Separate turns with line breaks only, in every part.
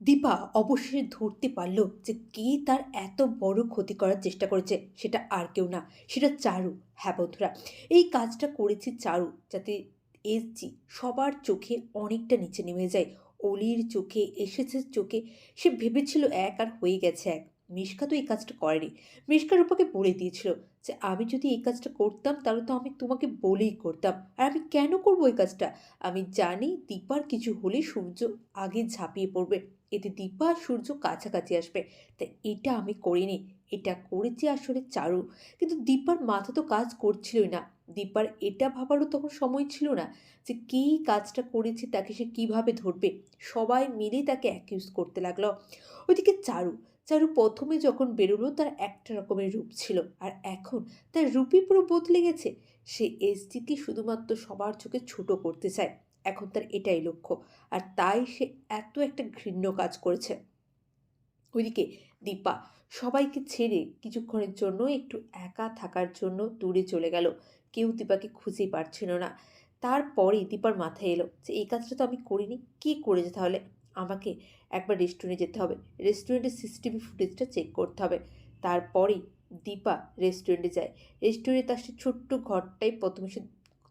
দীপা অবশেষে ধরতে পারল যে কে তার এত বড় ক্ষতি করার চেষ্টা করেছে, সেটা আর কেউ না, সেটা চারু। হ্যাঁ বন্ধুরা, এই কাজটা করেছে চারু, যাতে এসছি সবার চোখে অনেকটা নিচে নেমে যায়। অলির চোখে, এসেছে চোখে, সে ভেবেছিল এক আর হয়ে গেছে এক। মিশকা তো এই কাজটা করেনি। মিশকা রূপাকে বলে দিয়েছিল যে, আমি যদি এই কাজটা করতাম, তাহলে তো আমি তোমাকে বলেই করতাম। আর আমি কেন করব এই কাজটা? আমি জানি দীপার কিছু হলে সূর্য আগে ঝাঁপিয়ে পড়বে। এতে দীপা আর সূর্য কাছাকাছি আসবে। তাই এটা আমি করিনি। এটা করেছি আসলে চারু। কিন্তু দীপার মাথা তো কাজ করছিলই না। দীপার এটা ভাবারও তখন সময় ছিল না যে কী কাজটা করেছে, তাকে সে কীভাবে ধরবে। সবাই মিলে তাকে অ্যাকিউজ করতে লাগল। ওইদিকে চারু চারু প্রথমে যখন বেরোলো তার একটা রকমের রূপ ছিল আর এখন তার রূপই পুরো বদলে গেছে। সে এসজিকে শুধুমাত্র সবার চোখে ছোট করতে চায়। এখন তার এটাই লক্ষ্য আর তাই সে এত একটা ঘৃণ্য কাজ করেছে। ওইদিকে দীপা সবাইকে ছেড়ে কিছুক্ষণের জন্য একটু একা থাকার জন্য দূরে চলে গেল। কেউ দীপাকে খুঁজেই পারছিল না। তারপরেই দীপার মাথায় এলো যে, এই কাজটা তো আমি করিনি, কী করেছে তাহলে? আমাকে একবার রেস্টুরেন্টে যেতে হবে। রেস্টুরেন্টের সিসিটিভি ফুটেজটা চেক করতে হবে। তারপরেই দীপা রেস্টুরেন্টে যায়। রেস্টুরেন্টে তার সে ছোট্ট ঘরটাই প্রথমে সে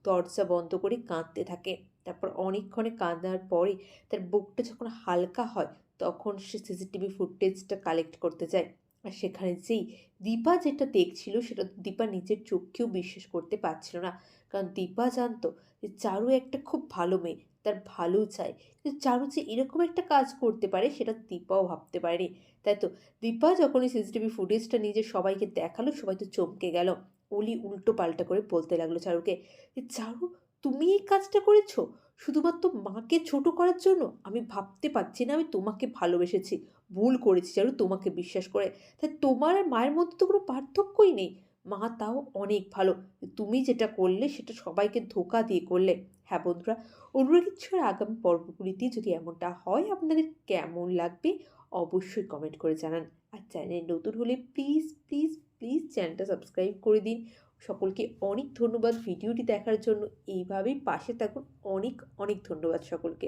দরজা বন্ধ করে কাঁদতে থাকে। তারপর অনেকক্ষণে কাঁদার পরে তার বুকটা যখন হালকা হয়, তখন সে সিসিটিভি ফুটেজটা কালেক্ট করতে যায়। আর সেখানে যেই দীপা যেটা দেখছিল, সেটা দীপা নিজের চোখকেও বিশ্বাস করতে পারছিল না। কারণ দীপা জানতো যে চারু একটা খুব ভালো মেয়ে, তার ভালো চায়। কিন্তু চারু যে এরকম একটা কাজ করতে পারে, সেটা দীপাও ভাবতে পারেনি। তাই তো দীপা যখন এই সিসিটিভি ফুটেজটা নিজে সবাইকে দেখাল, সবাই তো চমকে গেল। অলি উল্টো পাল্টা করে বলতে লাগল চারুকে যে, চারু তুমি এই কাজটা করেছ? শুধুমাত্র মাকে ছোট করার জন্য? আমি ভাবতে পারছি না, আমি তোমাকে ভালোবেসেছি। ভুল করেছি চারু তোমাকে বিশ্বাস করে। তাই তোমার আর মায়ের মধ্যে তো কোনো পার্থক্যই নেই। মা তাও অনেক ভালো। তুমি যেটা করলে সেটা সবাইকে ধোকা দিয়ে করলে। হ্যাঁ বন্ধুরা অনুরাগের ছোঁয়ার আগামী পর্বগুলিতে যদি এমনটা হয়, আপনাদের কেমন লাগবে অবশ্যই কমেন্ট করে জানান। আর চ্যানেল নতুন হলে প্লিজ প্লিজ প্লিজ চ্যানেলটা সাবস্ক্রাইব করে দিন। সকলকে অনেক ধন্যবাদ ভিডিওটি দেখার জন্য। এইভাবেই পাশে থাকুন। অনেক অনেক ধন্যবাদ সকলকে।